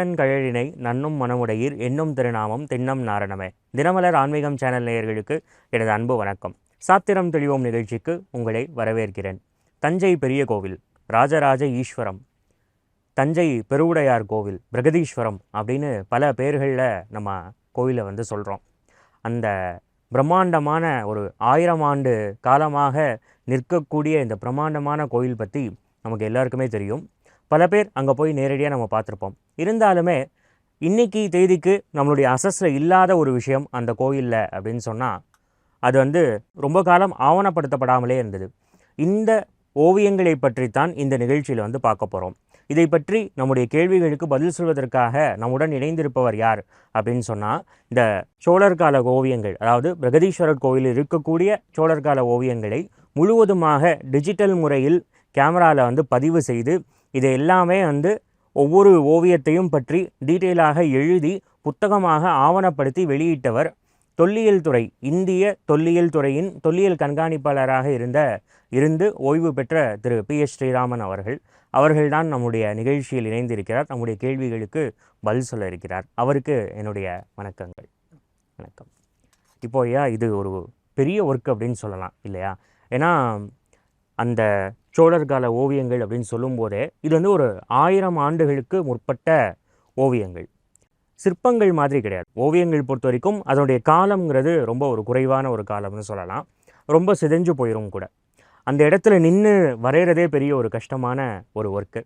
கண்ணன்கழலினை நன்னும் மனமுடையீர் என்னும் திருநாமம் திண்ணம் நாரணமே. தினமலர் ஆன்மீகம் சேனல் நேயர்களுக்கு எனது அன்பு வணக்கம். சாத்திரம் தெளிவோம் நிகழ்ச்சிக்கு உங்களை வரவேற்கிறேன். தஞ்சை பெரிய கோவில் ராஜராஜ ஈஸ்வரம். தஞ்சை பெருவுடையார் கோவில் பிரகதீஸ்வரம் அப்படின்னு பல பேர்களில் நம்ம கோவிலை வந்து சொல்கிறோம் அந்த பிரம்மாண்டமான ஒரு ஆயிரம் ஆண்டு காலமாக நிற்கக்கூடிய இந்த பிரம்மாண்டமான கோயில் பற்றி நமக்கு எல்லாருக்குமே தெரியும். பல பேர் அங்கே போய் நேரடியாக நம்ம பார்த்துருப்போம். இருந்தாலுமே இன்னைக்கு தேதிக்கு நம்மளுடைய அசஸில் இல்லாத ஒரு விஷயம் அந்த கோயிலில் அப்படின்னு சொன்னால் அது வந்து ரொம்ப காலம் ஆவணப்படுத்தப்படாமலே இருந்தது. இந்த ஓவியங்களை பற்றித்தான் இந்த நிகழ்ச்சியில் வந்து பார்க்க போகிறோம் இதை பற்றி நம்முடைய கேள்விகளுக்கு பதில் சொல்வதற்காக நம்முடன் இணைந்திருப்பவர் யார் அப்படின்னு சொன்னால் இந்த சோழர் கால ஓவியங்கள் அதாவது பிரகதீஸ்வரர் கோயிலில் இருக்கக்கூடிய சோழர் கால ஓவியங்களை முழுவதுமாக டிஜிட்டல் முறையில் கேமராவில் வந்து பதிவு செய்து இதை எல்லாமே வந்து ஒவ்வொரு ஓவியத்தையும் பற்றி டீட்டெயிலாக எழுதி புத்தகமாக ஆவணப்படுத்தி வெளியிட்டவர் தொல்லியல் துறை இந்திய தொல்லியல் துறையின் தொல்லியல் கண்காணிப்பாளராக இருந்த இருந்து ஓய்வு பெற்ற திரு. பி. எஸ். ஸ்ரீராமன் அவர்கள். அவர்கள்தான் நம்முடைய நிகழ்ச்சியில் இணைந்திருக்கிறார். நம்முடைய கேள்விகளுக்கு பதில் சொல்ல இருக்கிறார். அவருக்கு என்னுடைய வணக்கங்கள். வணக்கம். இப்போ ஐயா இது ஒரு பெரிய ஒர்க் அப்படின்னு சொல்லலாம் இல்லையா? ஏன்னா அந்த சோழர் கால ஓவியங்கள் அப்படின்னு சொல்லும்போதே இது வந்து ஒரு ஆயிரம் ஆண்டுகளுக்கு முற்பட்ட ஓவியங்கள். சிற்பங்கள் மாதிரி கிடையாது. ஓவியங்கள் பொறுத்த வரைக்கும் அதனுடைய காலம்ங்கிறது ரொம்ப ஒரு குறைவான ஒரு காலம்னு சொல்லலாம். ரொம்ப சிதைஞ்சு போயிடும் கூட. அந்த இடத்துல நின்று வரைகிறதே பெரிய ஒரு கஷ்டமான ஒரு ஒர்க்கு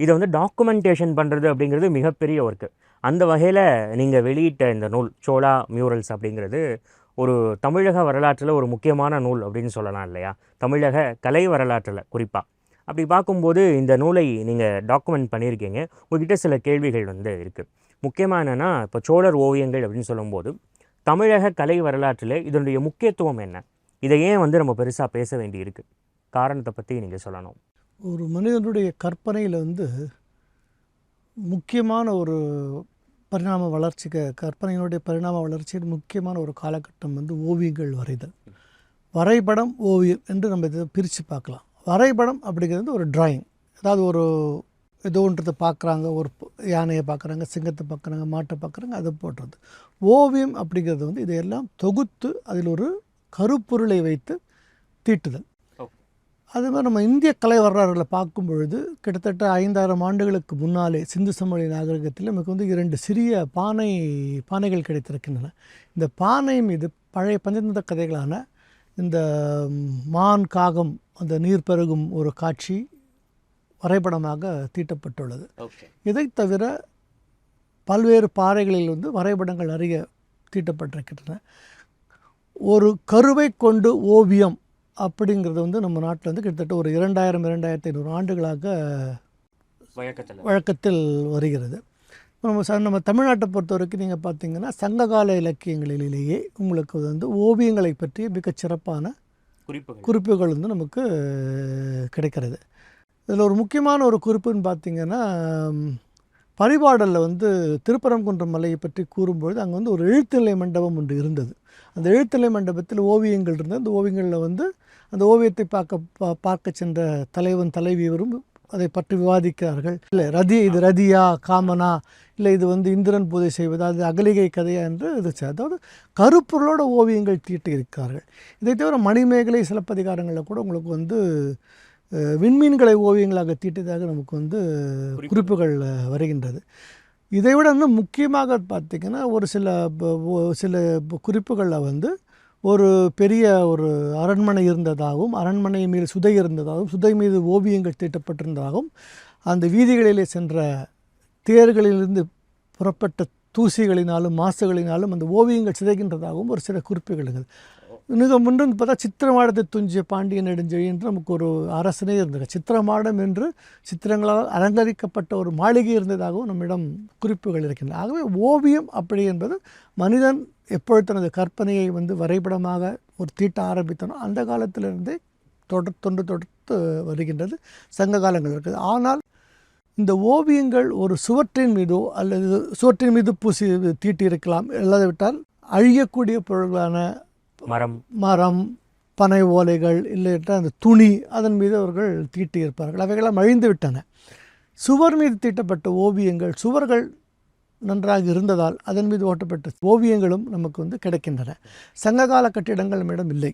இதை வந்து டாக்குமெண்டேஷன் பண்ணுறது அப்படிங்கிறது மிகப்பெரிய ஒர்க்கு அந்த வகையில் நீங்கள் வெளியிட்ட இந்த நூல் சோழா மியூரல்ஸ் அப்படிங்கிறது ஒரு தமிழக வரலாற்றில் ஒரு முக்கியமான நூல் அப்படின்னு சொல்லலாம் இல்லையா? தமிழக கலை வரலாற்றில் குறிப்பாக அப்படி பார்க்கும்போது இந்த நூலை நீங்கள் டாக்குமெண்ட் பண்ணியிருக்கீங்க. உங்ககிட்ட சில கேள்விகள் வந்து இருக்குது முக்கியமாக என்னென்னா இப்போ சோழர் ஓவியங்கள் அப்படின்னு சொல்லும்போது தமிழக கலை வரலாற்றில் இதனுடைய முக்கியத்துவம் என்ன? இதை ஏன் வந்து நம்ம பெருசாக பேச வேண்டி இருக்குது காரணத்தை பற்றி நீங்கள் சொல்லணும். ஒரு மனிதனுடைய கற்பனையில் வந்து முக்கியமான ஒரு பரிணாம வளர்ச்சிக்கு கற்பனையினுடைய பரிணாம வளர்ச்சியின் முக்கியமான ஒரு காலகட்டம் வந்து ஓவியங்கள் வரைதல். வரைபடம் ஓவியம் என்று நம்ம இதை பிரித்து பார்க்கலாம். வரைபடம் அப்படிங்கிறது ஒரு டிராயிங் அதாவது ஒரு ஏதோ ஒன்றத்தை பார்க்குறாங்க ஒரு யானையை பார்க்குறாங்க சிங்கத்தை பார்க்குறாங்க மாட்டை பார்க்குறாங்க அதை போடுறது. ஓவியம் அப்படிங்கிறது வந்து இதையெல்லாம் தொகுத்து அதில் ஒரு கருப்பொருளை வைத்து தீட்டுதல். அது மாதிரி நம்ம இந்திய கலை வரலாறுகளை பார்க்கும் பொழுது கிட்டத்தட்ட ஐந்தாயிரம் ஆண்டுகளுக்கு முன்னாலே சிந்து சமவெளி நாகரிகத்தில் நமக்கு வந்து இரண்டு சிறிய பானை பானைகள் கிடைத்திருக்கின்றன. இந்த பானை மீது பழைய பஞ்சதந்திர கதைகளான இந்த மான் காகம் அந்த நீர் பெருகும் ஒரு காட்சி வரைபடமாக தீட்டப்பட்டுள்ளது. இதை தவிர பல்வேறு பாறைகளில் வந்து வரைபடங்கள் நிறைய தீட்டப்பட்டிருக்கின்றன. ஒரு கருவை கொண்டு ஓவியம் அப்படிங்கிறது வந்து நம்ம நாட்டில் வந்து கிட்டத்தட்ட ஒரு இரண்டாயிரம் இரண்டாயிரத்தி ஐநூறு ஆண்டுகளாக வழக்கத்தில். வழக்கத்தில் வருகிறது. நம்ம ச நம்ம தமிழ்நாட்டை பொறுத்த வரைக்கும் நீங்கள் பார்த்தீங்கன்னா சங்ககால இலக்கியங்களிலேயே உங்களுக்கு வந்து ஓவியங்களை பற்றிய மிகச் சிறப்பான குறிப்புகள். குறிப்புகள் வந்து நமக்கு கிடைக்கிறது. இதில் ஒரு முக்கியமான ஒரு குறிப்புன்னு பார்த்தீங்கன்னா பரிபாடலில் வந்து திருப்பரங்குன்றம் மலையை பற்றி கூறும்பொழுது அங்கே வந்து ஒரு எழுத்துநிலை மண்டபம் ஒன்று இருந்தது. அந்த எழுத்துநிலை மண்டபத்தில் ஓவியங்கள் இருந்தது. அந்த ஓவியங்களில் வந்து அந்த ஓவியத்தை பார்க்க பா பார்க்க சென்ற தலைவன் தலைவியவரும் அதை பற்றி விவாதிக்கிறார்கள். இல்லை ரதி இது ரதியா காமனா இல்லை இது வந்து இந்திரன் பூஜை செய்வது அது அகலிகை கதையா என்று இது செ- அதாவது கருப்பொருளோட ஓவியங்கள் தீட்டி இருக்கிறார்கள். இதை தவிர மணிமேகலை சிலப்பதிகாரங்களில் கூட உங்களுக்கு வந்து விண்மீன்களை ஓவியங்களாக தீட்டியதாக நமக்கு வந்து குறிப்புகள் வருகின்றது. இதை விட வந்து முக்கியமாக பார்த்திங்கன்னா ஒரு சில சில குறிப்புகளில் வந்து ஒரு பெரிய ஒரு அரண்மனை இருந்ததாகவும் அரண்மனை மீது சுதை இருந்ததாகவும் சுதை மீது ஓவியங்கள் தீட்டப்பட்டிருந்ததாகவும் அந்த வீதிகளிலே சென்ற தேர்களிலிருந்து புறப்பட்ட தூசிகளினாலும் மாசுகளினாலும் அந்த ஓவியங்கள் சிதைகின்றதாகவும் ஒரு சில குறிப்புகள் இருக்குது. மிக முன்பு பார்த்தா சித்திரமாடத்தை துஞ்சிய பாண்டிய நெடுஞ்செழி என்று நமக்கு ஒரு அரசனே இருந்தது சித்திரமாடம் என்று சித்திரங்களால் அலங்கரிக்கப்பட்ட ஒரு மாளிகை இருந்ததாகவும் நம்மிடம் குறிப்புகள் இருக்கின்றன. ஆகவே ஓவியம் அப்படி என்பது மனிதன் எப்பொழுது தனது கற்பனையை வந்து வரைபடமாக ஒரு தீட்ட ஆரம்பித்தனோ அந்த காலத்திலிருந்தே தொடர் தொன்று தொடர்த்து வருகின்றது. சங்க காலங்கள் இருக்குது. ஆனால் இந்த ஓவியங்கள் ஒரு சுவற்றின் மீதோ அல்லது சுவற்றின் மீது பூசி தீட்டியிருக்கலாம் இல்லாவிட்டால் அழியக்கூடிய பொருள்களான மரம். மரம் பனை ஓலைகள் இல்லையற்ற அந்த துணி அதன் மீது அவர்கள் தீட்டியிருப்பார்கள் அவைகளாம் அழிந்து விட்டன. சுவர் மீது தீட்டப்பட்ட ஓவியங்கள் சுவர்கள் நன்றாக இருந்ததால் அதன் மீது ஓட்டப்பட்ட ஓவியங்களும் நமக்கு வந்து கிடைக்கின்றன. சங்ககால கட்டிடங்கள் நம்மிடம் இல்லை.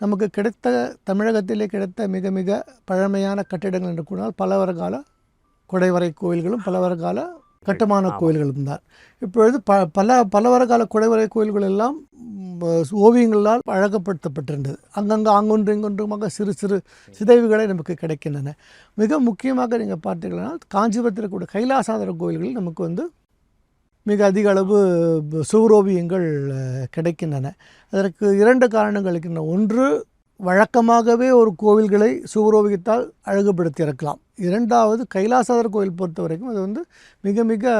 நமக்கு கிடைத்த தமிழகத்திலே கிடைத்த மிக மிக பழமையான கட்டிடங்கள் என்று கூறினால் பலவர கால குடைவரை கோயில்களும் பலவர கால கட்டுமான கோயில்களும் தான். இப்பொழுது ப பல பலவர கால குடைவரை கோயில்கள் எல்லாம் ஓவியங்களால் அழகுபடுத்தப்பட்டிருந்தது. அங்கங்கே அங்கொன்று இங்கொன்றுமாக சிறு சிறு சிதைவுகளை நமக்கு கிடைக்கின்றன. மிக முக்கியமாக நீங்கள் பார்த்தீங்கன்னா காஞ்சிபுரத்தில் கூட கைலாசாதர கோயில்களில் நமக்கு வந்து மிக அதிக அளவு சுவரோவியங்கள் கிடைக்கின்றன. அதற்கு இரண்டு காரணங்கள் இருக்கின்றன. ஒன்று வழக்கமாகவே ஒரு கோவில்களை சுவரோவியத்தால் அழகுபடுத்தியிருக்கலாம். இரண்டாவது கைலாசாதர் கோயில் பொறுத்த வரைக்கும் அது வந்து மிக மிக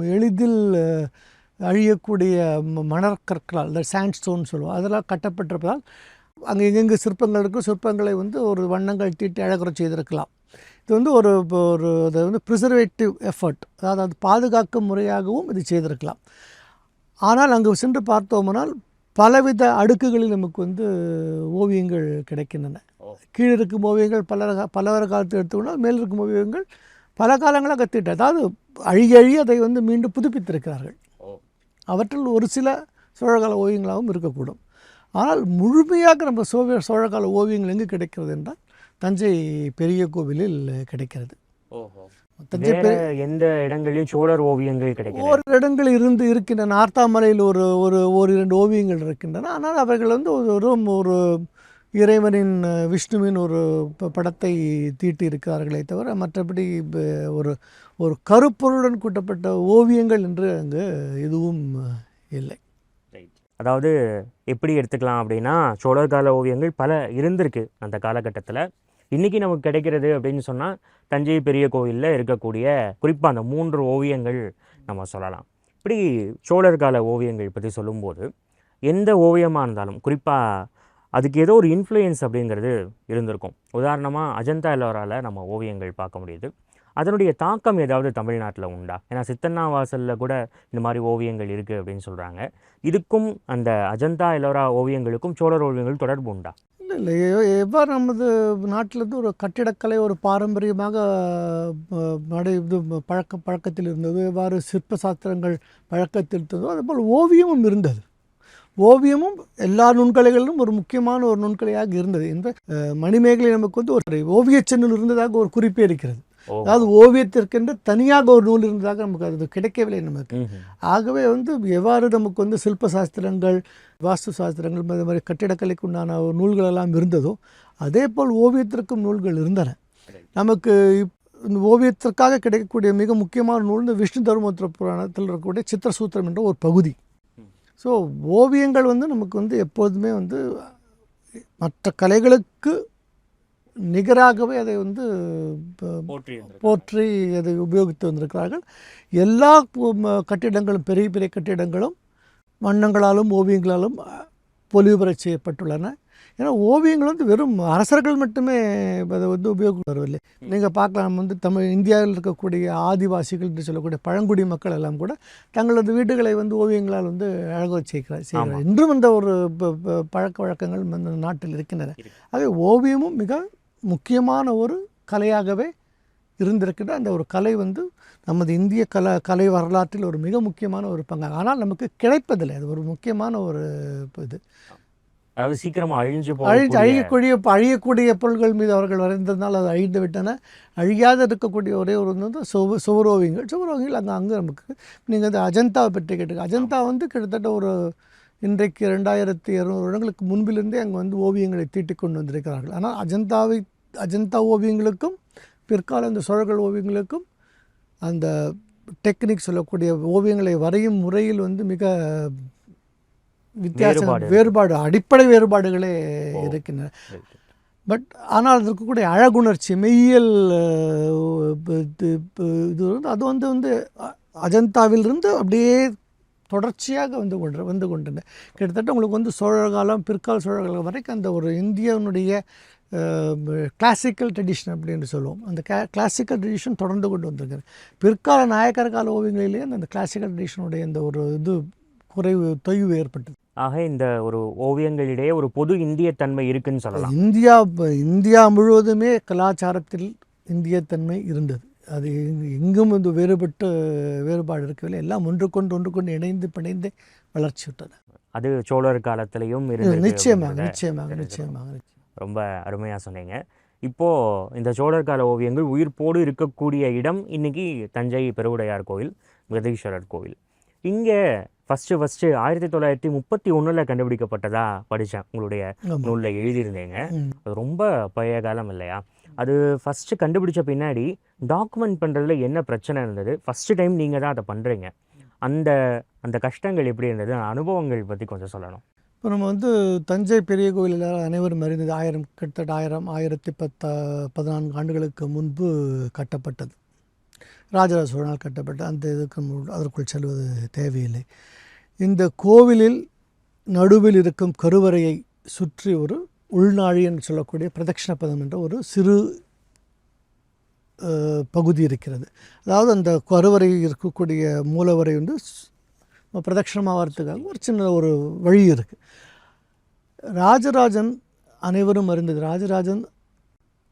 எளிதில் அழியக்கூடிய ம- மணற்கற்களால் இந்த சாண்ட்ஸ்டோன் சொல்லுவோம். அதெல்லாம் கட்டப்பட்டிருப்பதால் அங்கே எங்கெங்கே சிற்பங்கள் இருக்கும் சிற்பங்களை வந்து ஒரு வண்ணங்கள் தீட்டி அழகுற செய்திருக்கலாம். இது வந்து ஒரு ஒரு அதை வந்து ப்ரிசர்வேட்டிவ் எஃபர்ட் அதாவது அது பாதுகாக்கும் முறையாகவும் இது செய்திருக்கலாம். ஆனால் அங்கு சென்று பார்த்தோமானால் பலவித அடுக்குகளில் நமக்கு வந்து ஓவியங்கள் கிடைக்கின்றன. கீழே இருக்கும் ஓவியங்கள் பல பலவர காலத்தில் எடுத்துக்கொண்டால் மேல் இருக்கும் ஓவியங்கள் பல காலங்களாக கத்திட்டு அதாவது அழிய அழிய அதை வந்து மீண்டும் புதுப்பித்திருக்கிறார்கள். அவற்றில் ஒரு சில சோழகால ஓவியங்களாகவும் இருக்கக்கூடும். ஆனால் முழுமையாக நம்ம சோழ சோழகால ஓவியங்கள் எங்கு கிடைக்கிறது என்றால் தஞ்சை பெரிய கோவிலில் கிடைக்கிறது. ஓஹோ. தஞ்சை எந்த இடங்களிலும் சோழர் ஓவியங்கள் கிடைக்கல. ஒரு இடங்கள் இருந்து இருக்கின்றன. நார்த்தாமலையில் ஒரு ஒரு ஒரு இரண்டு ஓவியங்கள் இருக்கின்றன. ஆனால் அவைகள் வந்து ஒரு ஒரு ஒரு இறைவனின் விஷ்ணுவின் ஒரு ப- படத்தை தீட்டி இருக்கிறார்களே தவிர மற்றபடி ஒரு ஒரு கருப்பொருளுடன் கூட்டப்பட்ட ஓவியங்கள் என்று அங்கு எதுவும் இல்லை. அதாவது எப்படி எடுத்துக்கலாம் அப்படின்னா சோழர் கால ஓவியங்கள் பல இருந்திருக்கு அந்த காலகட்டத்தில். இன்றைக்கி நமக்கு கிடைக்கிறது அப்படின்னு சொன்னால் தஞ்சை பெரிய கோவிலில் இருக்கக்கூடிய குறிப்பாக அந்த மூன்று ஓவியங்கள் நம்ம சொல்லலாம். இப்படி சோழர் கால ஓவியங்கள் பற்றி சொல்லும்போது எந்த ஓவியமாக இருந்தாலும் குறிப்பாக அதுக்கு ஏதோ ஒரு இன்ஃப்ளூயன்ஸ் அப்படிங்கிறது இருந்திருக்கும். உதாரணமாக அஜந்தா எல்லோரால் நம்ம ஓவியங்கள் பார்க்க முடியுது. அதனுடைய தாக்கம் ஏதாவது தமிழ்நாட்டில் உண்டா? ஏன்னா சித்தன்னா வாசலில் கூட இந்த மாதிரி ஓவியங்கள் இருக்குது அப்படின்னு சொல்கிறாங்க இதுக்கும் அந்த அஜந்தா எல்லோரா ஓவியங்களுக்கும் சோழர் ஓவியங்கள் தொடர்பு உண்டா? இல்லை இல்லை. எவ்வாறு நமது நாட்டிலிருந்து ஒரு கட்டிடக்கலை ஒரு பாரம்பரியமாக நடை இது பழக்க பழக்கத்தில் இருந்தது எவ்வாறு சிற்ப சாஸ்திரங்கள் பழக்கத்தில் இருந்ததோ அதுபோல் ஓவியமும் இருந்தது. ஓவியமும் எல்லா நுண்கலைகளிலும் ஒரு முக்கியமான ஒரு நுண்கலையாக இருந்தது. இந்த மணிமேகலை நமக்கு வந்து ஒரு ஓவியச் சென்னல் இருந்ததாக ஒரு குறிப்பே இருக்கிறது. அதாவது ஓவியத்திற்கென்று தனியாக ஒரு நூல் இருந்ததாக நமக்கு அது கிடைக்கவில்லை நமக்கு. ஆகவே வந்து எவ்வாறு நமக்கு வந்து சில்ப சாஸ்திரங்கள் வாஸ்து சாஸ்திரங்கள் இந்த மாதிரி கட்டிடக்கலைக்கு உண்டான ஒரு நூல்கள் எல்லாம் இருந்ததோ அதே போல் ஓவியத்திற்கும் நூல்கள் இருந்தன. நமக்கு இந்த ஓவியத்திற்காக கிடைக்கக்கூடிய மிக முக்கியமான நூல் இந்த விஷ்ணு தர்மோத்திர புராணத்தில் இருக்கக்கூடிய சித்திரசூத்திரம் என்ற ஒரு பகுதி. ஸோ ஓவியங்கள் வந்து நமக்கு வந்து எப்போதுமே வந்து மற்ற கலைகளுக்கு நிகராகவே அதை வந்து போற்றி அதை உபயோகித்து வந்திருக்கிறார்கள். எல்லா கட்டிடங்களும் பெரிய பெரிய கட்டிடங்களும் வண்ணங்களாலும் ஓவியங்களாலும் அ, பொலிவுபெறச் செய்யப்பட்டுள்ளன. ஏன்னா ஓவியங்கள் வந்து வெறும் அரசர்கள் மட்டுமே அதை வந்து உபயோகம் வரவில்லை. நீங்கள் பார்க்கலாம் வந்து தமிழ் இந்தியாவில் இருக்கக்கூடிய ஆதிவாசிகள் என்று சொல்லக்கூடிய பழங்குடி மக்கள் எல்லாம் கூட தங்களது வீடுகளை வந்து ஓவியங்களால் வந்து அழகு செய்கிறார் செய்கிறார். இன்றும் அந்த ஒரு பழக்க வழக்கங்கள் இந்த நாட்டில் இருக்கின்றன. ஆகவே ஓவியமும் மிக முக்கியமான ஒரு கலையாகவே இருந்திருக்கிற அந்த ஒரு கலை வந்து நமது இந்திய கல கலை வரலாற்றில் ஒரு மிக முக்கியமான ஒரு பங்கு ஆனால் நமக்கு கிடைப்பதில்லை. அது ஒரு முக்கியமான ஒரு இது. அதாவது சீக்கிரமா அழிஞ்சு அழிஞ்சு அழியக்கூடிய அழியக்கூடிய பொருள்கள் மீது அவர்கள் வரைந்ததுனால் அது அழிந்து விட்டன. அழியாத இருக்கக்கூடிய ஒரே ஒரு வந்து சுவ சுவரோவியங்கள் சுவரோவியங்கள் அங்கே அங்கே நமக்கு. நீங்கள் இந்த அஜந்தாவை பற்றி கேட்டுங்க அஜந்தா வந்து கிட்டத்தட்ட ஒரு இன்றைக்கு ரெண்டாயிரத்தி இரநூறு வருடங்களுக்கு முன்பிலிருந்தே அங்கே வந்து ஓவியங்களை தீட்டிக் கொண்டு வந்திருக்கிறார்கள். ஆனால் அஜந்தாவை அஜந்தா ஓவியங்களுக்கும் பிற்கால இந்த சோழர்கள் ஓவியங்களுக்கும் அந்த டெக்னிக் சொல்லக்கூடிய ஓவியங்களை வரையும் முறையில் வந்து மிக வித்தியாசம் வேறுபாடு. அடிப்படை வேறுபாடுகளே இருக்கின்றன. பட் ஆனால் அது இருக்கக்கூடிய அழகுணர்ச்சி மெய்யியல் ப- இது அது வந்து வந்து அஜந்தாவிலிருந்து அப்படியே தொடர்ச்சியாக வந்து கொண்டு வந்து கொண்டன கிட்டத்தட்ட உங்களுக்கு வந்து சோழர் காலம் பிற்கால சோழர் காலம் வரைக்கும் அந்த ஒரு இந்தியாவினுடைய கிளாசிக்கல் ட்ரெடிஷன் அப்படின்னு சொல்லுவோம். அந்த கே கிளாசிக்கல் ட்ரெடிஷன் தொடர்ந்து கொண்டு வந்திருக்காரு பிற்கால நாயக்கர் கால ஓவியங்களிலேயே அந்த கிளாசிக்கல் ட்ரெடிஷனுடைய இந்த ஒரு இது குறைவு தொய்வு ஏற்பட்டது. ஆக இந்த ஒரு ஓவியங்களிடையே ஒரு பொது இந்திய தன்மை இருக்குன்னு சொல்லலாம். இந்தியா இந்தியா முழுவதுமே கலாச்சாரத்தில் இந்தியத்தன்மை இருந்தது. அது எங்கு- எங்கும் வந்து வேறுபட்டு வேறுபாடு இருக்கவில்லை. எல்லாம் ஒன்றுக்கொண்டு ஒன்றுக்கொண்டு இணைந்து பிணைந்து வளர்ச்சி விட்டன அது சோழர் காலத்திலையும் நிச்சயமாக நிச்சயமாக. நிச்சயமாக ரொம்ப அருமையாக சொன்னீங்க. இப்போ இந்த சோழர் கால ஓவியங்கள் உயிர்ப்போடு இருக்கக்கூடிய இடம் இன்னைக்கு தஞ்சை பெருவுடையார் கோவில் பிரதீஸ்வரர் கோவில். இங்கே ஃபஸ்ட்டு ஃபஸ்ட்டு ஆயிரத்தி தொள்ளாயிரத்தி முப்பத்தி ஒன்றில் கண்டுபிடிக்கப்பட்டதா படித்தேன் உங்களுடைய நூலில் எழுதியிருந்தீங்க. அது ரொம்ப பழைய காலம் இல்லையா? அது ஃபஸ்ட்டு கண்டுபிடிச்ச பின்னாடி டாக்குமெண்ட் பண்ணுறதுல என்ன பிரச்சனை இருந்தது? ஃபஸ்ட்டு டைம் நீங்கள் தான் அதை பண்ணுறீங்க அந்த அந்த கஷ்டங்கள் எப்படி இருந்தது? அனுபவங்கள் பற்றி கொஞ்சம் சொல்லணும். இப்போ நம்ம வந்து தஞ்சை பெரிய கோயிலில் அனைவரும் அறிந்தது ஆயிரம் கிட்டத்தட்ட ஆயிரம் ஆயிரத்தி பத்தா பதினான்கு ஆண்டுகளுக்கு முன்பு கட்டப்பட்டது. ராஜராஜ சோழனால் கட்டப்பட்ட அந்த இதுக்கு அதற்குள் செல்வது தேவையில்லை. இந்த கோவிலில் நடுவில் இருக்கும் கருவறையை சுற்றி ஒரு உள்நாழி என்று சொல்லக்கூடிய பிரதட்சிண பதம் என்ற ஒரு சிறு பகுதி இருக்கிறது. அதாவது அந்த கருவறை இருக்கக்கூடிய மூலவரை வந்து ஸ்- பிரதட்சிணமாக வரத்துக்காக ஒரு சின்ன ஒரு வழி இருக்குது ராஜராஜன் அனைவரும் அறிந்தது ராஜராஜன்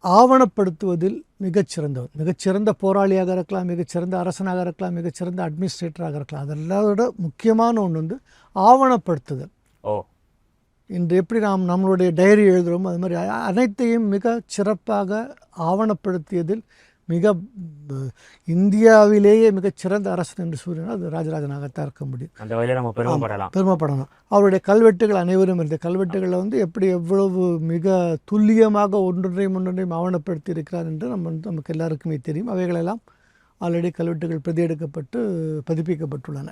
ஆவணப்படுத்துவதில் மிகச்சிறந்தவர். மிகச்சிறந்த போராளியாக இருக்கலாம் மிகச்சிறந்த அரசனாக இருக்கலாம் மிகச்சிறந்த அட்மினிஸ்ட்ரேட்டராக இருக்கலாம். அதெல்லாம் விட முக்கியமான ஒன்று வந்து ஆவணப்படுத்துதல். ஓ. இன்று எப்படி நாம் நம்மளுடைய டைரி எழுதுகிறோமோ அது மாதிரி அனைத்தையும் மிக சிறப்பாக ஆவணப்படுத்தியதில் மிக இந்தியாவிலேயே மிகச்சிறந்த அரசன் என்று கூறினால் அது ராஜராஜனாகத்தான் இருக்க முடியும். அந்த வகையில் நம்ம பெருமைப்படலாம். பெருமைப்படணும். அவருடைய கல்வெட்டுகள் அனைவரும் இருந்த கல்வெட்டுகளில் வந்து எப்படி எவ்வளவு மிக துல்லியமாக ஒன்றொன்றையும் ஒன்றொன்றையும் ஆவணப்படுத்தி இருக்கிறார் என்று நம்ம வந்து நமக்கு எல்லாருக்குமே தெரியும். அவைகளெல்லாம் ஆல்ரெடி கல்வெட்டுகள் பிரதியெடுக்கப்பட்டு பதிப்பிக்கப்பட்டுள்ளன.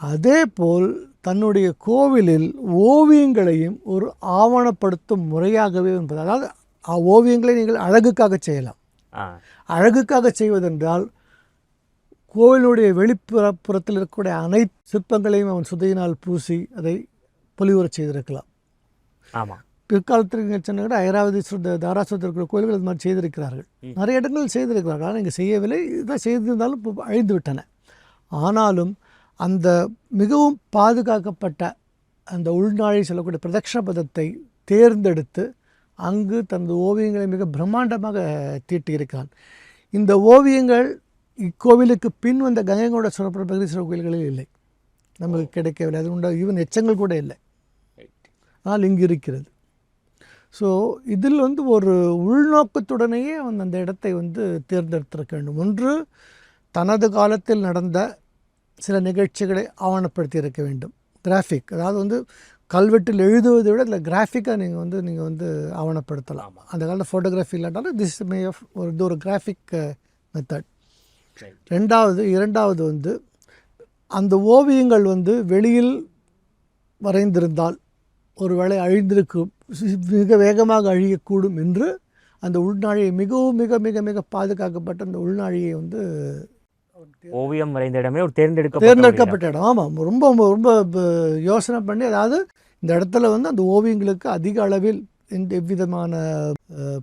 அதேபோல் தன்னுடைய கோவிலில் ஓவியங்களையும் ஒரு ஆவணப்படுத்தும் முறையாகவே என்பது அதாவது ஆ- ஓவியங்களை நீங்கள் அழகுக்காக செய்யலாம். அழகுக்காக செய்வதென்றால் கோவிலுடைய வெளிப்புற புறத்தில் இருக்கக்கூடிய அனைத்து சிற்பங்களையும் அவன் சுதையினால் பூசி அதை பொலிவுறச் செய்திருக்கலாம். ஆமாம் பிற்காலத்தில் நீங்கள் சொன்ன கூட ஐராவதீஸ்வரர் தாராசுரத்தில் இருக்கிற கோயில்கள் இது மாதிரி செய்திருக்கிறார்கள். நிறைய இடங்களில் செய்திருக்கிறார்கள். ஆனால் இங்கே செய்யவில்லை. இதான் செய்திருந்தாலும் இப்போ அழிந்து விட்டன ஆனாலும் அந்த மிகவும் பாதுகாக்கப்பட்ட அந்த உள்நாழி சொல்லக்கூடிய பிரதட்சண பதத்தை தேர்ந்தெடுத்து அங்கு தனது ஓவியங்களை மிக பிரம்மாண்டமாக தீட்டியிருக்கிறான். இந்த ஓவியங்கள் இக்கோவிலுக்கு பின் வந்த கங்கைகொண்ட சுரப்புற பிரகதீஸ்வரர் கோயில்களில் இல்லை. நமக்கு கிடைக்கவில்லை. அது உண்டா? ஈவன் எச்சங்கள் கூட இல்லை. ஆனால் இங்கு இருக்கிறது. ஸோ இதில் வந்து ஒரு உள்நோக்கத்துடனேயே அவன் அந்த இடத்தை வந்து தேர்ந்தெடுத்திருக்க வேண்டும். ஒன்று தனது காலத்தில் நடந்த சில நிகழ்ச்சிகளை ஆவணப்படுத்தி இருக்க வேண்டும். கிராஃபிக் அதாவது வந்து கல்வெட்டில் எழுதுவதை விட இதில் கிராஃபிக்காக நீங்கள் வந்து நீங்கள் வந்து ஆவணப்படுத்தலாம். அந்த காலத்தில் ஃபோட்டோகிராஃபி இல்லாட்டாலும் திஸ் மே ஆஃப் ஒரு இது ஒரு கிராஃபிக் மெத்தட் ரெண்டாவது இரண்டாவது வந்து அந்த ஓவியங்கள் வந்து வெளியில் வரைந்திருந்தால் ஒருவேளை அழிந்திருக்கும் சி- மிக வேகமாக அழியக்கூடும் என்று அந்த உள்நாழியை மிகவும் மிக மிக மிக பாதுகாக்கப்பட்ட அந்த உள்நாழியை வந்து ஓவியம் வரைந்த இடமே ஒரு இடம். தேர்ந்தெடுக்கப்பட்ட இடம். ஆமாம். ரொம்ப ரொம்ப யோசனை பண்ணி அதாவது இந்த இடத்துல வந்து அந்த ஓவியங்களுக்கு அதிக அளவில் எந்த எவ்விதமான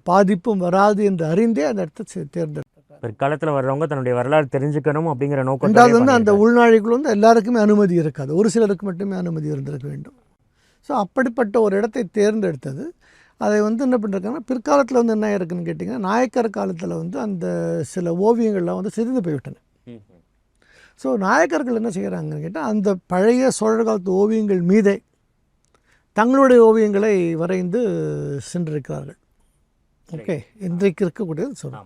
பாதிப்பும் வராது என்று அறிந்தே அந்த இடத்தை தேர்ந்தெடுத்தார். பிற்காலத்துல வர்றவங்க தன்னுடைய வரலாறு தெரிஞ்சுக்கணும் அப்படிங்கிற ரெண்டாவது நோக்கத்தோட வந்து அந்த உள்நாழிக்குள் வந்து எல்லாருக்குமே அனுமதி இருக்காது. ஒரு சிலருக்கு மட்டுமே அனுமதி இருந்திருக்க வேண்டும். ஸோ அப்படிப்பட்ட ஒரு இடத்தை தேர்ந்தெடுத்தது. அதை வந்து என்ன பண்ணிருக்காங்கன்னா பிற்காலத்தில் வந்து என்ன இருக்குன்னு கேட்டிங்கன்னா நாயக்கர் காலத்தில் வந்து அந்த சில ஓவியங்கள்லாம் வந்து சிதைந்து போய்விட்டன. ஸோ நாயக்கர்கள் என்ன செய்கிறாங்கன்னு கேட்டால் அந்த பழைய சோழர் காலத்து ஓவியங்கள் மீதே தங்களுடைய ஓவியங்களை வரைந்து சென்றிருக்கிறார்கள். ஓகே இன்றைக்கு இருக்கக்கூடியது ஆமா.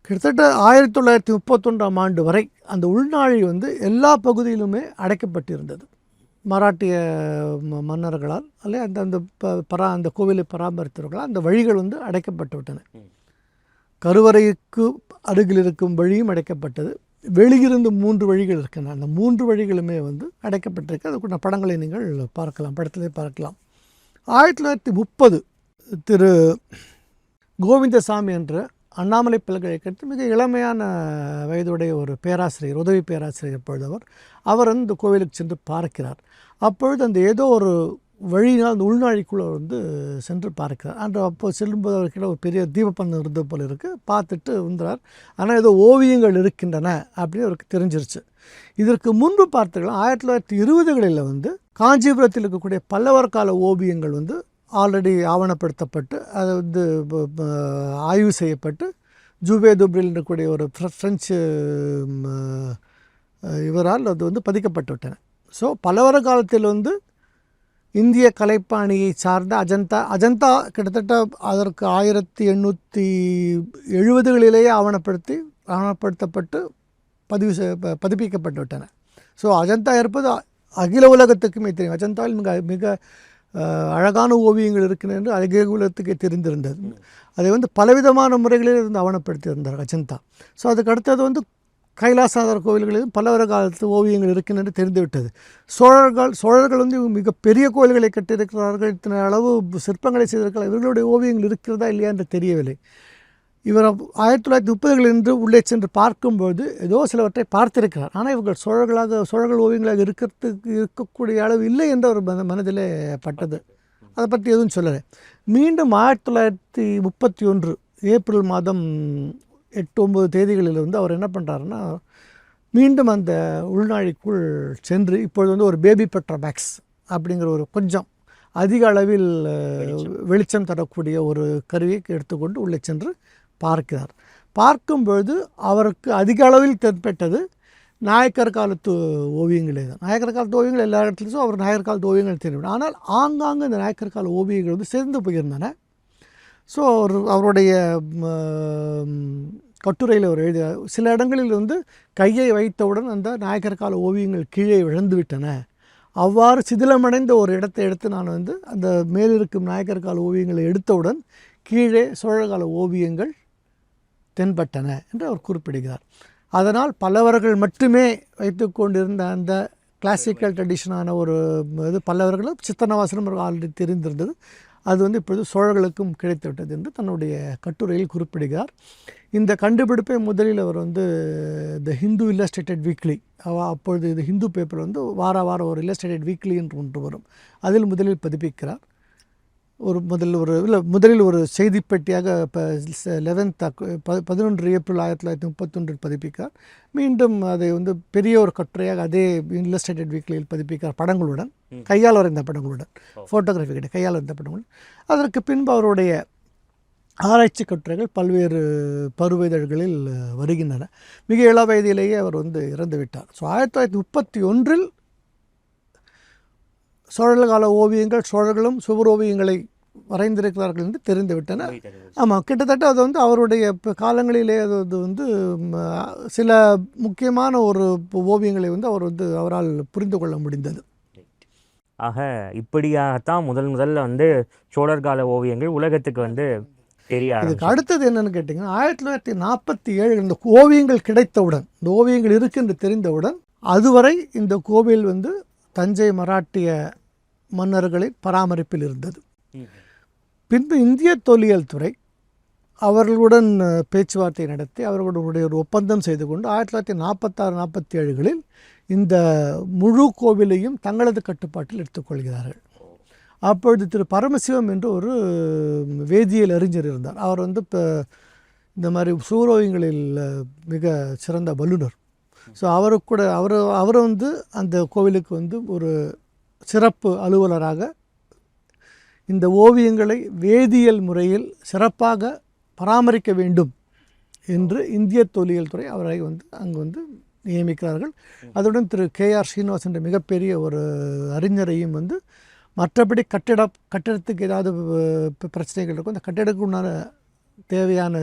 கிட்டத்தட்ட ஆயிரத்தி தொள்ளாயிரத்தி முப்பத்தொன்றாம் ஆண்டு வரை அந்த உள்நாழி வந்து எல்லா பகுதியிலுமே அடைக்கப்பட்டிருந்தது. மராட்டிய ம- மன்னர்களால் அல்ல அந்த அந்த ப- பரா அந்த கோவிலை பராமரித்தவர்களால் அந்த வழிகள் வந்து அடைக்கப்பட்டு விட்டன. கருவறைக்கு அருகில் இருக்கும் வழியும் அடைக்கப்பட்டது. வெளியிருந்து மூன்று வழிகள் இருக்கின்றன அந்த மூன்று வழிகளுமே வந்து அடைக்கப்பட்டிருக்கு. அதுக்குள்ள படங்களை நீங்கள் பார்க்கலாம். படத்திலே பார்க்கலாம். ஆயிரத்தி தொள்ளாயிரத்தி முப்பது திரு கோவிந்தசாமி என்ற அண்ணாமலை பல்கலைக்கழகத்தில் மிக இளமையான வயதுடைய ஒரு பேராசிரியர் உதவி பேராசிரியர் பொழுதவர் அவர் அவர் வந்து இந்த கோவிலுக்கு சென்று பார்க்கிறார். அப்பொழுது அந்த ஏதோ ஒரு வழியினால் அந்த உள்நாழிக்குள்ளே வந்து சென்று பார்க்கிறார். அன்று அப்போ செல்லும்போது அவர்கிட்ட ஒரு பெரிய தீபப்பந்தம் இருந்தது போல இருக்குது பார்த்துட்டு வந்துறார் ஆனால் ஏதோ ஓவியங்கள் இருக்கின்றன அப்படின்னு அவருக்கு தெரிஞ்சிருச்சு. இதற்கு முன்பு பார்த்தீங்கன்னா ஆயிரத்தி தொள்ளாயிரத்தி இருபதுகளில் வந்து காஞ்சிபுரத்தில் இருக்கக்கூடிய பல்லவர் கால ஓவியங்கள் வந்து ஆல்ரெடி ஆவணப்படுத்தப்பட்டு அதை வந்து ஆய்வு செய்யப்பட்டு ஜூபே துப்ரில் இருக்கக்கூடிய ஒரு ஃப்ரெஞ்சு இவரால் அது வந்து பதிக்கப்பட்டு விட்டன. ஸோ பல்லவர காலத்தில் வந்து இந்திய கலைப்பாணியை சார்ந்த அஜந்தா அஜந்தா கிட்டத்தட்ட அதற்கு ஆயிரத்தி எண்ணூற்றி எழுபதுகளிலேயே ஆவணப்படுத்தி ஆவணப்படுத்தப்பட்டு பதிவு செய் ப- பதிப்பிக்கப்பட்டு விட்டன. ஸோ அஜந்தா இருப்பது அகில உலகத்துக்குமே தெரியும். அஜந்தாவில் மிக மிக அழகான ஓவியங்கள் இருக்கின்றன என்று அகில உலகத்துக்கே தெரிந்திருந்தது. அதை வந்து பலவிதமான முறைகளில் இருந்து ஆவணப்படுத்தியிருந்தார் அஜந்தா. ஸோ அதுக்கு அடுத்தது வந்து கைலாசநாதர் கோவில்களிலும் பல்லவர காலத்து ஓவியங்கள் இருக்கின்றன தெரிந்துவிட்டது. சோழர்கள் சோழர்கள் வந்து மிகப்பெரிய கோயில்களை கட்டியிருக்கிறார்கள். இத்தனை அளவு சிற்பங்களை செய்திருக்கிறார்கள். இவர்களுடைய ஓவியங்கள் இருக்கிறதா இல்லையா என்று தெரியவில்லை. இவர் ஆயிரத்தி தொள்ளாயிரத்தி முப்பதுகளில் இன்று உள்ளே சென்று பார்க்கும்போது ஏதோ சிலவற்றை பார்த்திருக்கிறார். ஆனால் இவர்கள் சோழர்களாக சோழர்கள் ஓவியங்களாக இருக்கிறதுக்கு இருக்கக்கூடிய அளவு இல்லை என்ற ஒரு மன மனதிலே பட்டது. அதை பற்றி எதுவும் சொல்லலை. மீண்டும் ஆயிரத்தி தொள்ளாயிரத்தி முப்பத்தி ஒன்று ஏப்ரல் மாதம் எட்டு ஒம்பது தேதிகளில் வந்து அவர் என்ன பண்ணுறாருன்னா மீண்டும் அந்த உள்நாழிக்குள் சென்று இப்பொழுது வந்து ஒரு பேபி பெட்ரா பேக்ஸ் அப்படிங்கிற ஒரு கொஞ்சம் அதிக அளவில் வெளிச்சம். தரக்கூடிய ஒரு கருவியை எடுத்துக்கொண்டு உள்ளே சென்று பார்க்கிறார். பார்க்கும்பொழுது அவருக்கு அதிக அளவில் தென்பட்டது நாயக்கர் காலத்து ஓவியங்களே தான். நாயக்கர் காலத்து ஓவியங்கள் எல்லா இடத்துலையும் அவர் நாயக்கர் காலத்து ஓவியங்கள் தெரியும். ஆனால் ஆங்காங்கு இந்த நாயக்கர் கால ஓவியங்கள் வந்து சேர்ந்து போயிருந்தன. ஸோ அவர் அவருடைய கட்டுரையில் அவர் எழுதிய சில இடங்களில் வந்து கையை வைத்தவுடன் அந்த நாயக்கர் கால ஓவியங்கள் கீழே விழுந்து விட்டன அவ்வாறு சிதிலமடைந்த ஒரு இடத்தை எடுத்து நான் வந்து அந்த மேலிருக்கும் நாயக்கர் கால ஓவியங்களை எடுத்தவுடன் கீழே சோழகால ஓவியங்கள் தென்பட்டன என்று அவர் குறிப்பிடுகிறார். அதனால் பல்லவர்கள் மட்டுமே வைத்து கொண்டிருந்த அந்த கிளாசிக்கல் ட்ரெடிஷனான ஒரு இது பல்லவர்களும் சித்தனவாசனம் ஆல்ரெடி தெரிந்திருந்தது. அது வந்து இப்பொழுது சோழர்களுக்கும் கிடைத்துவிட்டது என்று தன்னுடைய கட்டுரையில் குறிப்பிடுகிறார். இந்த கண்டுபிடிப்பை முதலில் அவர் வந்து த ஹிந்து இல்லஸ்ட்ரேட்டட் வீக்லி அப்பொழுது இது ஹிந்து பேப்பர் வந்து வார வாரம் ஒரு இல்லஸ்ட்ரேட்டட் வீக்லி என்று ஒன்று வரும். அதில் முதலில் பதிப்பிக்கிறார். ஒரு முதல்ல ஒரு இல்லை முதலில் ஒரு செய்தி பெட்டியாக இப்போ லெவன்த் ப பதினொன்று ஏப்ரல் ஆயிரத்தி தொள்ளாயிரத்தி முப்பத்தொன்றில் பதிப்பிக்கார். மீண்டும் அதை வந்து பெரிய ஒரு கட்டுரையாக அதே இல்லஸ்ட்ரேட்டட் வீக்லியில் பதிப்பிக்கார் படங்களுடன் கையால் வரைந்த படங்களுடன் ஃபோட்டோகிராஃபி கிடையாது கையால் வரைந்த படங்களுடன். அதற்கு பின்பு அவருடைய ஆராய்ச்சி கட்டுரைகள் பல்வேறு பருவதழ்களில் வருகின்றன. மிக இள வயதிலேயே அவர் வந்து இறந்து விட்டார் ஸோ ஆயிரத்தி தொள்ளாயிரத்தி முப்பத்தி ஒன்றில் சோழர் கால ஓவியங்கள் சோழர்களும் சுவர் ஓவியங்களை வரைந்திருக்கிறார்கள் என்று தெரிந்துவிட்டன. ஆமாம் கிட்டத்தட்ட அது வந்து அவருடைய காலங்களிலே அது வந்து சில முக்கியமான ஒரு ஓவியங்களை வந்து அவர் வந்து அவரால் புரிந்து கொள்ள முடிந்தது. ஆக இப்படியாகத்தான் முதல் முதல்ல வந்து சோழர் கால ஓவியங்கள் உலகத்துக்கு வந்து தெரிய இதுக்கு. அடுத்தது என்னன்னு கேட்டிங்கன்னா ஆயிரத்தி தொள்ளாயிரத்தி நாற்பத்தி ஏழு இந்த ஓவியங்கள் கிடைத்தவுடன் இந்த ஓவியங்கள் இருக்கு என்று தெரிந்தவுடன் அதுவரை இந்த கோவில் வந்து தஞ்சை மராட்டிய மன்னர்களின் பராமரிப்பில் இருந்தது. பின்பு இந்திய தொல்லியல் துறை அவர்களுடன் பேச்சுவார்த்தை நடத்தி அவர்களுடைய ஒரு ஒப்பந்தம் செய்து கொண்டு ஆயிரத்தி தொள்ளாயிரத்தி நாற்பத்தாறு நாற்பத்தி ஏழுகளில் இந்த முழு கோவிலையும் தங்களது கட்டுப்பாட்டில் எடுத்துக்கொள்கிறார்கள் அப்பொழுது திரு பரமசிவம் என்று ஒரு வேதியியல் அறிஞர் இருந்தார். அவர் வந்து இப்போ இந்த மாதிரி சூரோவியங்களில் அஹ், மிக சிறந்த வல்லுனர் ஸோ அவருக்கு கூட அவர் அவர் வந்து அந்த கோவிலுக்கு வந்து ஒரு சிறப்பு அலுவலராக இந்த ஓவியங்களை வேதியியல் முறையில் சிறப்பாக பராமரிக்க வேண்டும் என்று இந்திய தொல்லியல் துறை அவரை வந்து அங்கு வந்து நியமிக்கிறார்கள். அதுடன் திரு கே ஆர் ஸ்ரீனிவாஸ் என்ற மிகப்பெரிய ஒரு அறிஞரையும் வந்து மற்றபடி கட்டிட கட்டிடத்துக்கு ஏதாவது பிரச்சனைகள் இருக்கும் அந்த கட்டிடத்துக்கு உண்டான தேவையான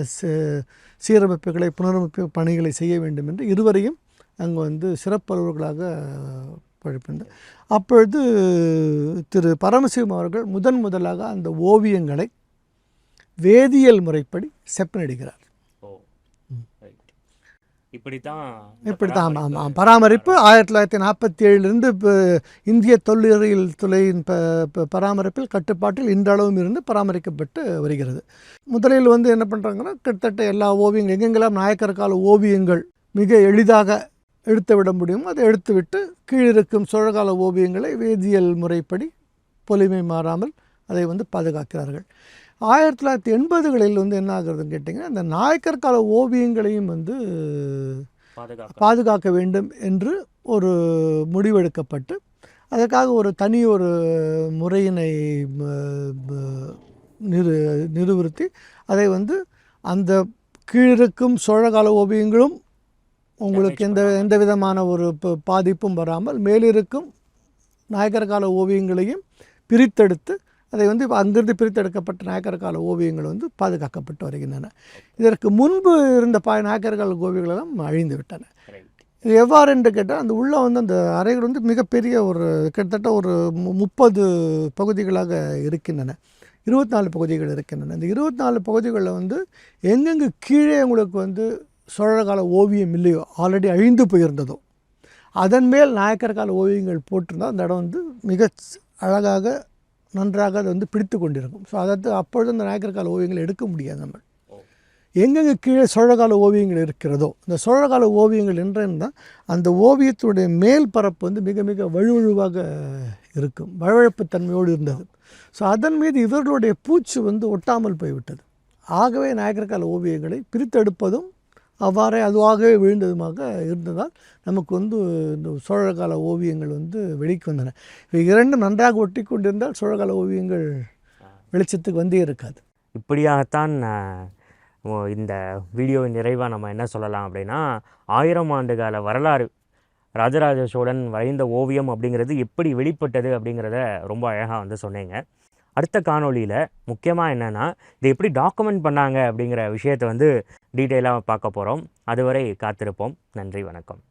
சீரமைப்புகளை புனரமைப்பு பணிகளை செய்ய வேண்டும் என்று இருவரையும் அங்கே வந்து சிறப்பு அலுவலர்களாக பழிப்பிருந்தார் அப்பொழுது திரு பரமசிவம் அவர்கள் முதன் முதலாக அந்த ஓவியங்களை வேதியியல் முறைப்படி செப்பனிடுகிறார். இப்படித்தான் இப்படி தான் ஆமாம் ஆமாம் பராமரிப்பு ஆயிரத்தி தொள்ளாயிரத்தி நாற்பத்தி ஏழிலிருந்து இப்போ இந்திய தொல்லியல் துறையின் ப- பராமரிப்பில் கட்டுப்பாட்டில் இன்றளவும் இருந்து பராமரிக்கப்பட்டு வருகிறது. முதலில் வந்து என்ன பண்ணுறாங்கன்னா கிட்டத்தட்ட எல்லா ஓவியங்கள் எங்கெங்கெல்லாம் நாயக்கர் கால ஓவியங்கள் மிக எளிதாக எடுத்து விட முடியும் அதை எடுத்துவிட்டு கீழிருக்கும் சோழகால ஓவியங்களை வேதியியல் முறைப்படி பொலிமை மாறாமல் அதை வந்து பாதுகாக்கிறார்கள். ஆயிரத்தி தொள்ளாயிரத்தி எண்பதுகளில் வந்து என்ன ஆகுறதுன்னு கேட்டிங்கன்னா இந்த நாயக்கர் கால ஓவியங்களையும் வந்து பாதுகாக்க வேண்டும் என்று ஒரு முடிவெடுக்கப்பட்டு அதற்காக ஒரு தனி ஒரு முறையினை நிறு நிறுவுறுத்தி அதை வந்து அந்த கீழிருக்கும் சோழகால ஓவியங்களும் உங்களுக்கு எந்த எந்த விதமான ஒரு பாதிப்பும் வராமல் மேலிருக்கும் நாயக்கர் கால ஓவியங்களையும் பிரித்தெடுத்து அதை வந்து அங்கிருந்து பிரித்தெடுக்கப்பட்ட நாயக்கர் கால ஓவியங்கள் வந்து பாதுகாக்கப்பட்டு வருகின்றன. இதற்கு முன்பு இருந்த பா நாயக்கர் கால ஓவியங்கள் எல்லாம் அழிந்து விட்டன. இது எவ்வாறு என்று கேட்டால் அந்த உள்ளே வந்து அந்த அறைகள் வந்து மிகப்பெரிய ஒரு கிட்டத்தட்ட ஒரு மு- முப்பது பகுதிகளாக இருக்கின்றன. இருபத்தி நாலு பகுதிகள் இருக்கின்றன. இந்த இருபத்தி நாலு பகுதிகளில் வந்து எங்கெங்கே கீழே உங்களுக்கு வந்து சோழகால ஓவியம் இல்லையோ ஆல்ரெடி அழிந்து போயிருந்ததோ அதன் மேல் நாயக்கர் கால ஓவியங்கள் போட்டிருந்தால் அந்த இடம் வந்து மிக அழகாக நன்றாக அதை வந்து பிடித்து கொண்டிருக்கும். ஸோ அதாவது அப்பொழுது அந்த நாயக்கர் கால ஓவியங்களை எடுக்க முடியாது நம்ம. எங்கெங்கே கீழே சோழகால ஓவியங்கள் இருக்கிறதோ இந்த சோழகால ஓவியங்கள் என்றால் அந்த ஓவியத்துடைய மேல் பரப்பு வந்து மிக மிக வழுவழுவாக இருக்கும் வழவழப்பு தன்மையோடு இருந்தது. ஸோ அதன் மீது இவர்களுடைய பூச்சு வந்து ஒட்டாமல் போய்விட்டது. ஆகவே நாயக்கர் கால ஓவியங்களை பிரித்தெடுப்பதும் அவ்வாறே அதுவாகவே விழுந்ததுமாக இருந்ததால் நமக்கு வந்து இந்த சோழகால ஓவியங்கள் வந்து வெளிக்கு வந்தன. இவை இரண்டும் நன்றாக ஒட்டி கொண்டிருந்தால் சோழகால ஓவியங்கள் வெளிச்சத்துக்கு வந்தே இருக்காது. இப்படியாகத்தான் இந்த வீடியோ நிறைவாக நம்ம என்ன சொல்லலாம் அப்படின்னா ஆயிரம் ஆண்டு கால வரலாறு ராஜராஜ சோழன் வரைந்த ஓவியம் அப்படிங்கிறது எப்படி வெளிப்பட்டது அப்படிங்கிறத ரொம்ப அழகாக வந்து சொன்னீங்க. அடுத்த காணொளியில் முக்கியமாக என்னென்னா இதை எப்படி டாக்குமெண்ட் பண்ணாங்க அப்படிங்கிற விஷயத்தை வந்து டீட்டெயிலாக பார்க்க போகிறோம் அதுவரை காத்திருப்போம். நன்றி வணக்கம்.